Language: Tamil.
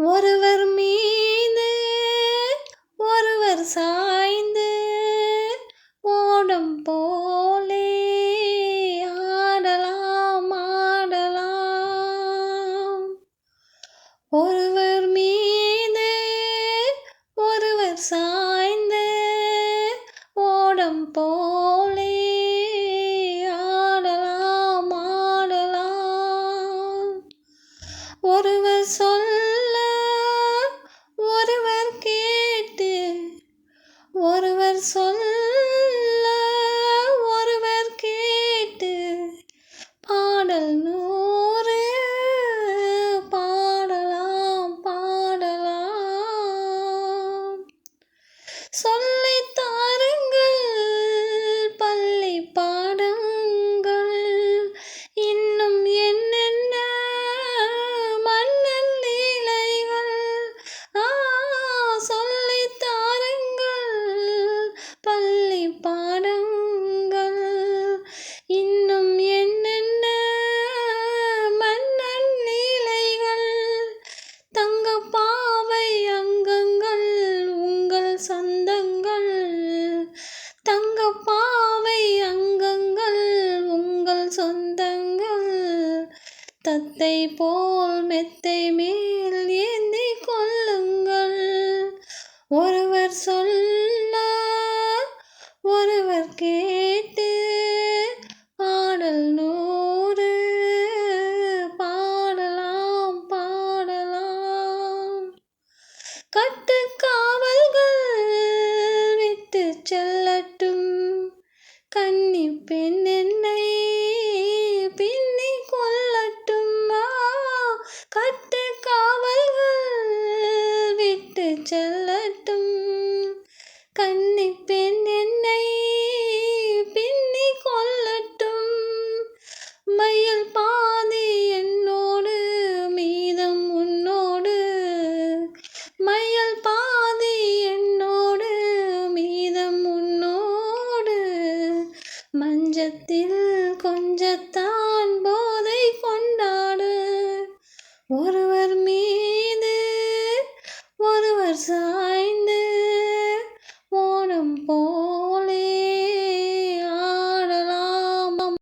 ஒருவர் மீது ஒருவர் சாய்ந்து ஓடம் போலே. ஆடலாம் ஆடலாம். ஒருவர் ஒருவர் சொல் சொந்தங்கள். தத்தை போல் மெத்தை மேல் ஏந்தி கொள்ளுங்கள். ஒருவர் சொல்ல ஒருவர் கேட்டு பாடல் நூறு பாடலாம் பாடலாம். கட்டு மன்னிப்பேன் என்னை பின்னி கொள்ளட்டும் மயில் பாதி என்னோடு மீதம் உன்னோடு. மயில் பாதி என்னோடு மீதம் உன்னோடு. மஞ்சத்தில் கொஞ்சத்தான்